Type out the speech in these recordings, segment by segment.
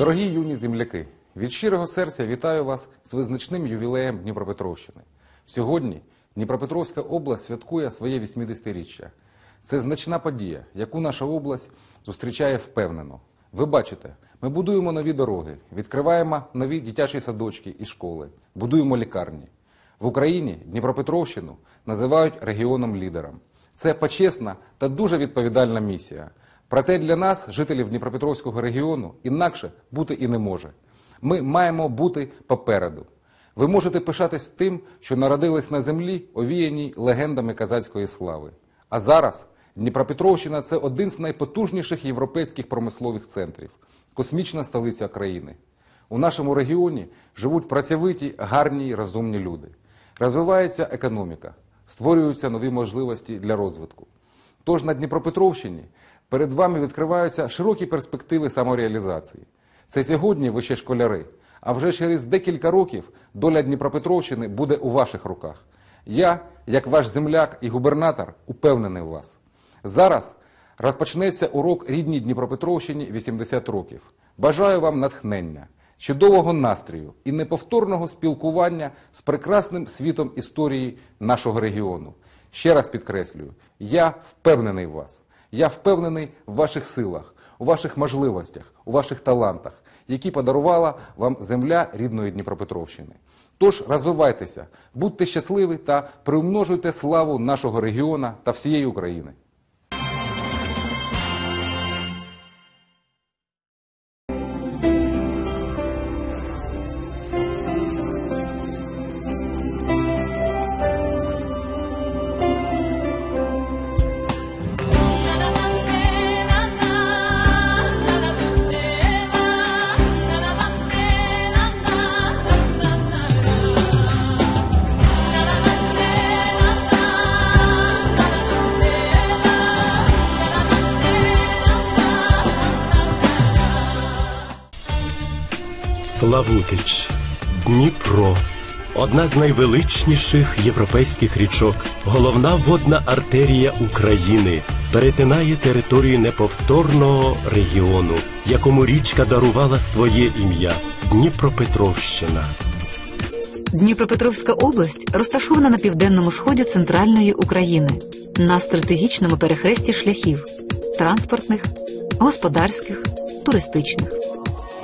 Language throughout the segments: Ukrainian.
Дорогі юні земляки, від щирого серця вітаю вас з визначним ювілеєм Дніпропетровщини. Сьогодні Дніпропетровська область святкує своє 80-річчя. Це значна подія, яку наша область зустрічає впевнено. Ви бачите, ми будуємо нові дороги, відкриваємо нові дитячі садочки і школи, будуємо лікарні. В Україні Дніпропетровщину називають регіоном лідером. Це почесна та дуже відповідальна місія. Проте для нас, жителів Дніпропетровського регіону, інакше бути і не може. Ми маємо бути попереду. Ви можете пишатись тим, що народились на землі, овіяній легендами казацької слави. А зараз Дніпропетровщина це один з найпотужніших європейських промислових центрів, космічна столиця країни. У нашому регіоні живуть працьовиті, гарні й розумні люди. Розвивається економіка, створюються нові можливості для розвитку. Тож на Дніпропетровщині перед вами відкриваються широкі перспективи самореалізації. Це сьогодні ви ще школяри, а вже через декілька років доля Дніпропетровщини буде у ваших руках. Я, як ваш земляк і губернатор, упевнений у вас. Зараз розпочнеться урок рідній Дніпропетровщині 80 років. Бажаю вам натхнення, чудового настрою і неповторного спілкування з прекрасним світом історії нашого регіону. Ще раз підкреслюю, я впевнений в вас. Я впевнений в ваших силах, у ваших можливостях, у ваших талантах, які подарувала вам земля рідної Дніпропетровщини. Тож розвивайтеся, будьте щасливі та приумножуйте славу нашого регіона та всієї України. Славутич, Дніпро. Одна з найвеличніших європейських річок, головна водна артерія України, перетинає територію неповторного регіону, якому річка дарувала своє ім'я Дніпропетровщина. Дніпропетровська область розташована на південному сході центральної України на стратегічному перехресті шляхів транспортних, господарських, туристичних.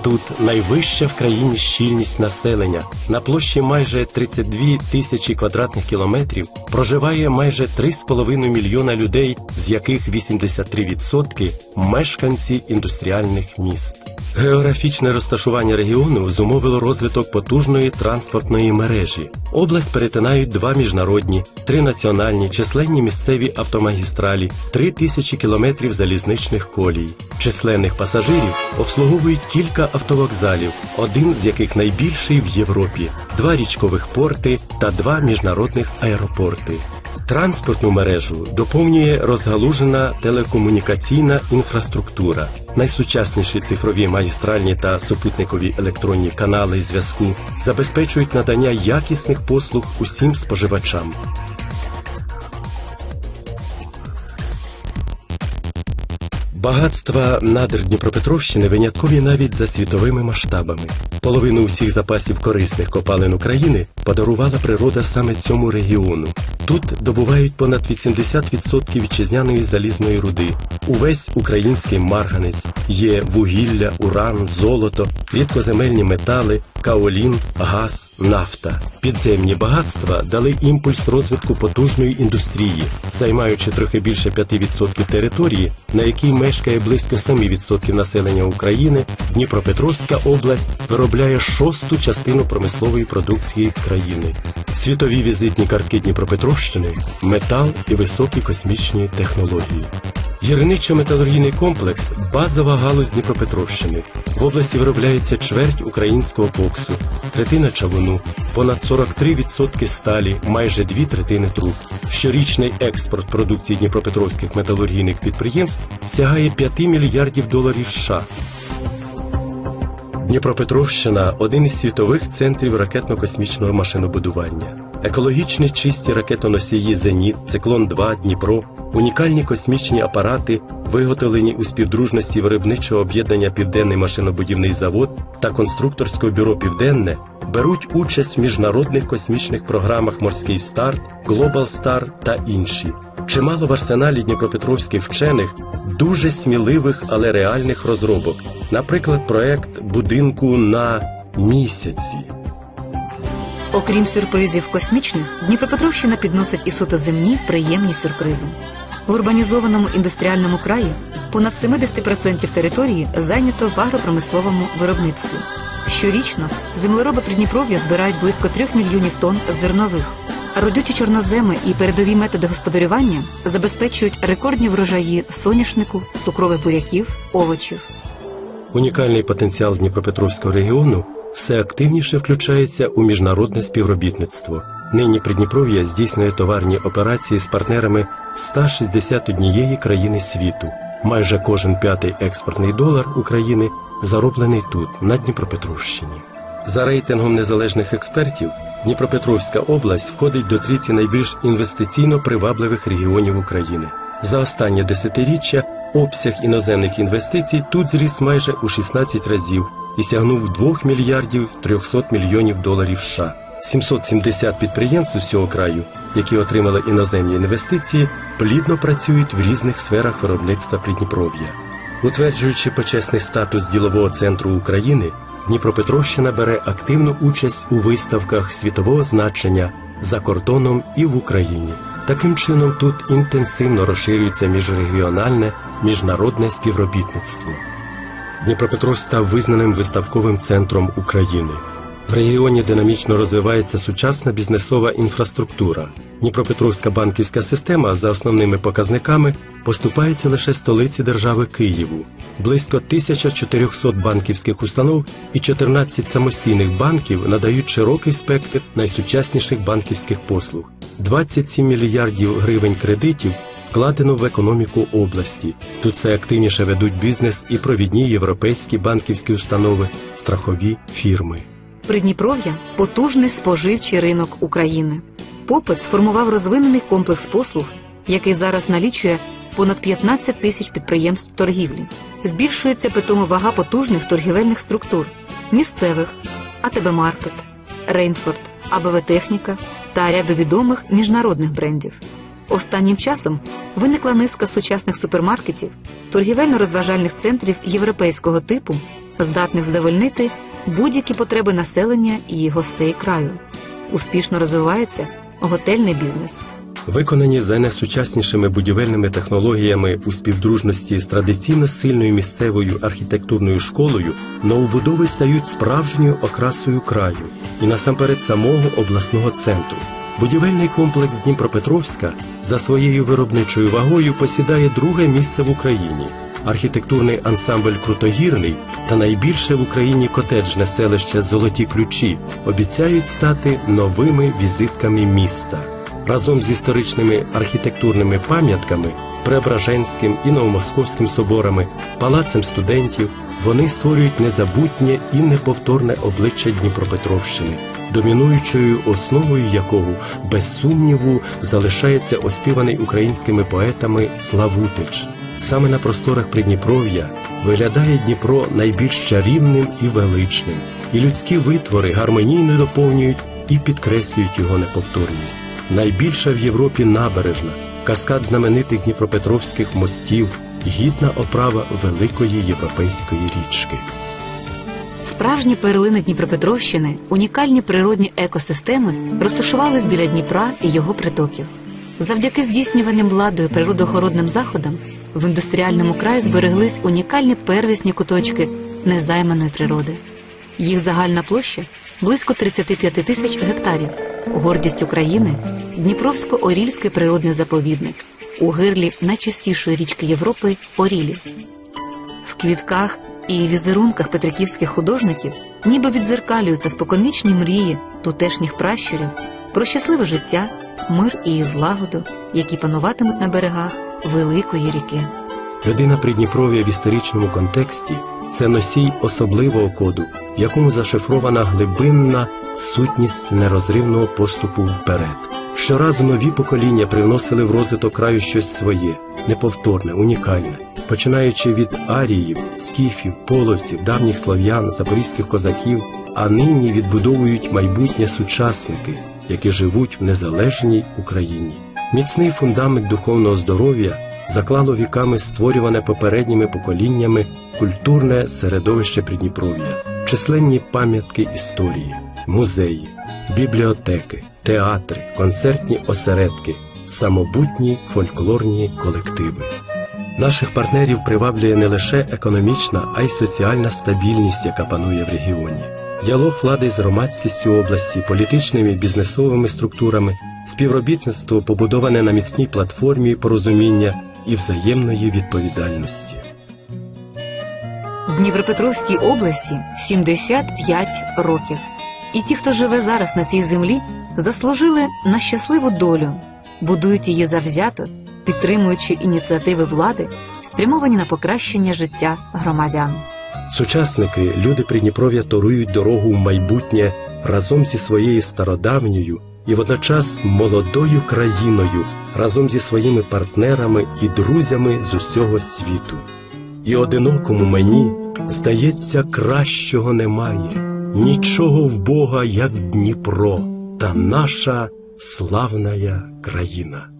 Тут найвища в країні щільність населення. На площі майже 32 тисячі квадратних кілометрів проживає майже 3,5 мільйона людей, з яких 83% – мешканці індустріальних міст. Географічне розташування регіону зумовило розвиток потужної транспортної мережі. Область перетинають два міжнародні, три національні, численні місцеві автомагістралі, три тисячі кілометрів залізничних колій. Численних пасажирів обслуговують кілька автовокзалів, один з яких найбільший в Європі, два річкових порти та два міжнародних аеропорти. Транспортну мережу доповнює розгалужена телекомунікаційна інфраструктура. Найсучасніші цифрові магістральні та супутникові електронні канали зв'язку забезпечують надання якісних послуг усім споживачам. Багатства надр Дніпропетровщини виняткові навіть за світовими масштабами. Половину усіх запасів корисних копалин України подарувала природа саме цьому регіону. Тут добувають понад 80% вітчизняної залізної руди. Увесь український марганець є вугілля, уран, золото, рідкоземельні метали, каолін, газ, нафта. Підземні багатства дали імпульс розвитку потужної індустрії, займаючи трохи більше 5% території, на якій мешкає близько 7% населення України. Дніпропетровська область виробляє шосту частину промислової продукції країни. Світові візитні картки Дніпропетровщини метал і високі космічні технології. Гірничо-металургійний комплекс базова галузь Дніпропетровщини. В області виробляється чверть українського коксу, третина чавуну, понад 43% сталі, майже дві третини труб. Щорічний експорт продукції дніпропетровських металургійних підприємств сягає 5 мільярдів доларів США. Дніпропетровщина один із світових центрів ракетно-космічного машинобудування. Екологічні чисті ракетоносії Зеніт, Циклон 2 Дніпро, унікальні космічні апарати, виготовлені у співдружності виробничого об'єднання Південний машинобудівний завод та конструкторського бюро Південне беруть участь в міжнародних космічних програмах Морський старт, Глобал Стар та інші. Чимало в арсеналі дніпропетровських вчених дуже сміливих, але реальних розробок. Наприклад, проект будинку на місяці. Окрім сюрпризів космічних, Дніпропетровщина підносить і суто земні приємні сюрпризи. В урбанізованому індустріальному краї понад 70% території зайнято в агропромисловому виробництві. Щорічно землероби Придніпров'я збирають близько 3 мільйонів тонн зернових. Родючі чорноземи і передові методи господарювання забезпечують рекордні врожаї соняшнику, цукрових буряків, овочів. Унікальний потенціал Дніпропетровського регіону все активніше включається у міжнародне співробітництво. Нині Придніпров'я здійснює товарні операції з партнерами 161 країни світу. Майже кожен п'ятий експортний долар України зароблений тут, на Дніпропетровщині. За рейтингом незалежних експертів, Дніпропетровська область входить до трійці найбільш інвестиційно привабливих регіонів України. За останнє десятиріччя обсяг іноземних інвестицій тут зріс майже у 16 разів і сягнув 2 мільярдів 300 мільйонів доларів США. 770 підприємств усього краю, які отримали іноземні інвестиції, плідно працюють в різних сферах виробництва Придніпров'я. Утверджуючи почесний статус ділового центру України, Дніпропетровщина бере активну участь у виставках світового значення за кордоном і в Україні. Таким чином тут інтенсивно розширюється міжрегіональне міжнародне співробітництво. Дніпропетровськ став визнаним виставковим центром України. В регіоні динамічно розвивається сучасна бізнесова інфраструктура. Дніпропетровська банківська система за основними показниками поступається лише столиці держави Києву. Близько 1400 банківських установ і 14 самостійних банків надають широкий спектр найсучасніших банківських послуг. 27 мільярдів гривень кредитів вкладено в економіку області. Тут все активніше ведуть бізнес і провідні європейські банківські установи, страхові фірми. Придніпров'я потужний споживчий ринок України. Попит сформував розвинений комплекс послуг, який зараз налічує понад 15 тисяч підприємств торгівлі. Збільшується питома вага потужних торгівельних структур місцевих, АТБ Маркет, Рейнфорд, АБВ Техніка та ряду відомих міжнародних брендів. Останнім часом виникла низка сучасних супермаркетів, торгівельно-розважальних центрів європейського типу, здатних задовольнити будь-які потреби населення і гостей краю. Успішно розвивається готельний бізнес. Виконані за найсучаснішими будівельними технологіями у співдружності з традиційно сильною місцевою архітектурною школою, новобудови стають справжньою окрасою краю і насамперед самого обласного центру. Будівельний комплекс Дніпропетровська за своєю виробничою вагою посідає друге місце в Україні. Архітектурний ансамбль Крутогірний та найбільше в Україні котеджне селище Золоті ключі обіцяють стати новими візитками міста. Разом з історичними архітектурними пам'ятками Преображенським і Новомосковським соборами, палацем студентів вони створюють незабутнє і неповторне обличчя Дніпропетровщини, домінуючою основою якого, без сумніву, залишається оспіваний українськими поетами Славутич. Саме на просторах Придніпров'я виглядає Дніпро найбільш чарівним і величним, і людські витвори гармонійно доповнюють і підкреслюють його неповторність. Найбільша в Європі набережна, каскад знаменитих дніпропетровських мостів, гідна оправа великої європейської річки. Справжні перлини Дніпропетровщини, унікальні природні екосистеми розташувались біля Дніпра і його притоків. Завдяки здійснюваним владою природоохоронним заходам в індустріальному краї збереглись унікальні первісні куточки незайманої природи. Їх загальна площа близько 35 тисяч гектарів. Гордість України Дніпровсько-Орільський природний заповідник у гирлі найчистішої річки Європи Орілі. В квітках і візерунках петриківських художників ніби відзеркалюються споконвічні мрії тутешніх пращурів про щасливе життя, мир і злагоду, які пануватимуть на берегах великої ріки. Людина Придніпров'я в історичному контексті це носій особливого коду, в якому зашифрована глибинна сутність нерозривного поступу вперед. Щоразу нові покоління привносили в розвиток краю щось своє, неповторне, унікальне, починаючи від аріїв, скіфів, половців, давніх слов'ян, запорізьких козаків, а нині відбудовують майбутнє сучасники, які живуть в незалежній Україні. Міцний фундамент духовного здоров'я заклало віками створюване попередніми поколіннями культурне середовище Придніпров'я, численні пам'ятки історії, музеї, бібліотеки, театри, концертні осередки, самобутні фольклорні колективи. Наших партнерів приваблює не лише економічна, а й соціальна стабільність, яка панує в регіоні. Діалог влади з громадськістю області, політичними бізнесовими структурами, співробітництво побудоване на міцній платформі порозуміння і взаємної відповідальності. Дніпропетровській області 75 років. І ті, хто живе зараз на цій землі, заслужили на щасливу долю, будують її завзято, підтримуючи ініціативи влади, спрямовані на покращення життя громадян. Сучасники, люди Придніпров'я торують дорогу в майбутнє разом зі своєю стародавньою і водночас молодою країною, разом зі своїми партнерами і друзями з усього світу. І одинокому мені, здається, кращого немає, нічого в Бога, як Дніпро, та наша славная країна.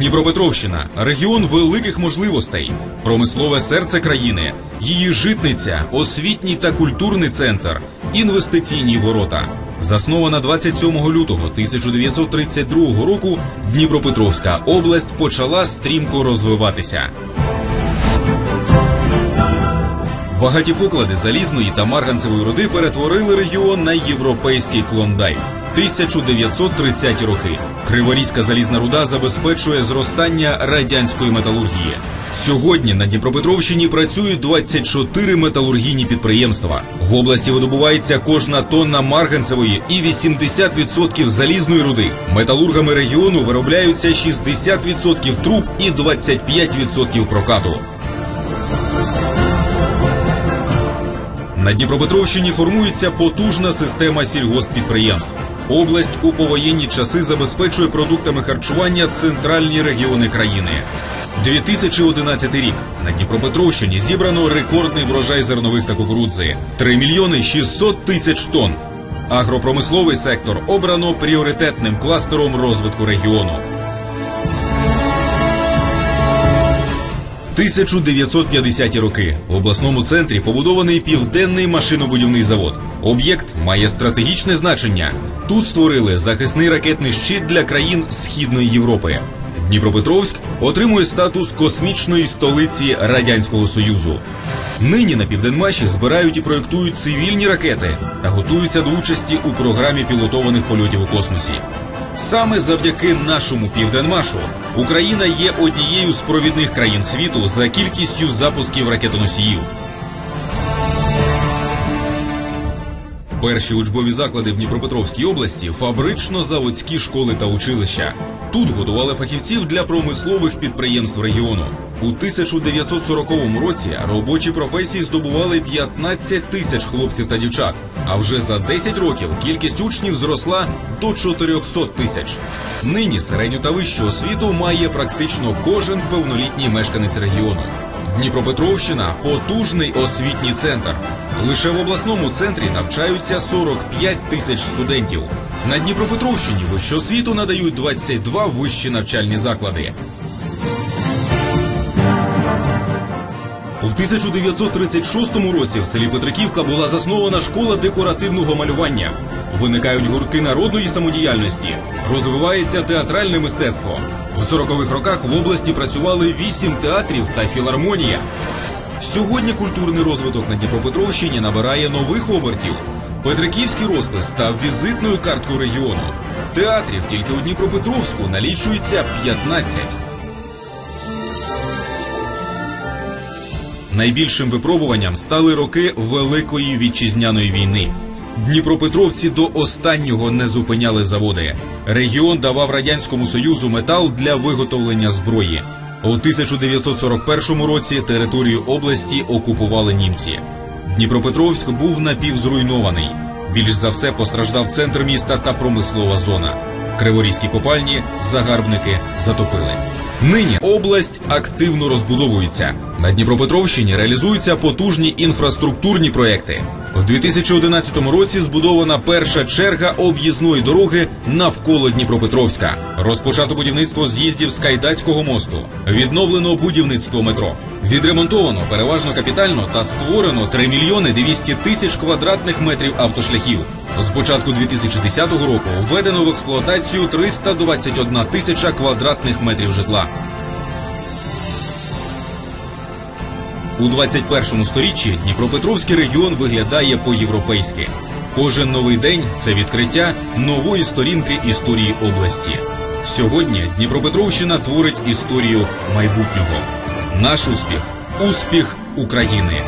Дніпропетровщина регіон великих можливостей, промислове серце країни, її житниця, освітній та культурний центр, інвестиційні ворота. Заснована 27 лютого 1932 року, Дніпропетровська область почала стрімко розвиватися. Багаті поклади залізної та марганцевої руди перетворили регіон на європейський клондайк. 1930 роки. Криворізька залізна руда забезпечує зростання радянської металургії. Сьогодні на Дніпропетровщині працюють 24 металургійні підприємства. В області видобувається кожна тонна марганцевої і 80% залізної руди. Металургами регіону виробляються 60% труб і 25% прокату. На Дніпропетровщині формується потужна система сільгосппідприємств. Область у повоєнні часи забезпечує продуктами харчування центральні регіони країни. 2011 рік на Дніпропетровщині зібрано рекордний врожай зернових та кукурудзи 3 мільйони 600 тисяч тонн. Агропромисловий сектор обрано пріоритетним кластером розвитку регіону. 1950-ті роки в обласному центрі побудований південний машинобудівний завод. Об'єкт має стратегічне значення. Тут створили захисний ракетний щит для країн Східної Європи. Дніпропетровськ отримує статус космічної столиці Радянського Союзу. Нині на Південмаші збирають і проєктують цивільні ракети та готуються до участі у програмі пілотованих польотів у космосі. Саме завдяки нашому південмашу Україна є однією з провідних країн світу за кількістю запусків ракетоносіїв. Перші учбові заклади в Дніпропетровській області фабрично-заводські школи та училища. Тут готували фахівців для промислових підприємств регіону. У 1940 році робочі професії здобували 15 тисяч хлопців та дівчат. А вже за 10 років кількість учнів зросла до 400 тисяч. Нині середню та вищу освіту має практично кожен повнолітній мешканець регіону. Дніпропетровщина потужний освітній центр. Лише в обласному центрі навчаються 45 тисяч студентів. На Дніпропетровщині вищу освіту надають 22 вищі навчальні заклади. У 1936 році в селі Петриківка була заснована школа декоративного малювання. Виникають гуртки народної самодіяльності, розвивається театральне мистецтво. В 40-х роках в області працювали вісім театрів та філармонія. Сьогодні культурний розвиток на Дніпропетровщині набирає нових обертів. Петриківський розпис став візитною карткою регіону. Театрів тільки у Дніпропетровську налічується 15. Найбільшим випробуванням стали роки Великої вітчизняної війни. Дніпропетровці до останнього не зупиняли заводи. Регіон давав радянському союзу метал для виготовлення зброї. У 1941 році територію області окупували німці. Дніпропетровськ був напівзруйнований. Більш за все постраждав центр міста та промислова зона. Криворізькі копальні загарбники затопили. Нині область активно розбудовується. На Дніпропетровщині реалізуються потужні інфраструктурні проекти. В 2011 році збудована перша черга об'їзної дороги навколо Дніпропетровська. Розпочато будівництво з'їздів з Кайдацького мосту. Відновлено будівництво метро. Відремонтовано переважно капітально та створено 3 мільйони 200 тисяч квадратних метрів автошляхів. З початку 2010 року введено в експлуатацію 321 тисяча квадратних метрів житла. У 21 сторіччі Дніпропетровський регіон виглядає по-європейськи. Кожен новий день це відкриття нової сторінки історії області. Сьогодні Дніпропетровщина творить історію майбутнього. Наш успіх успіх України.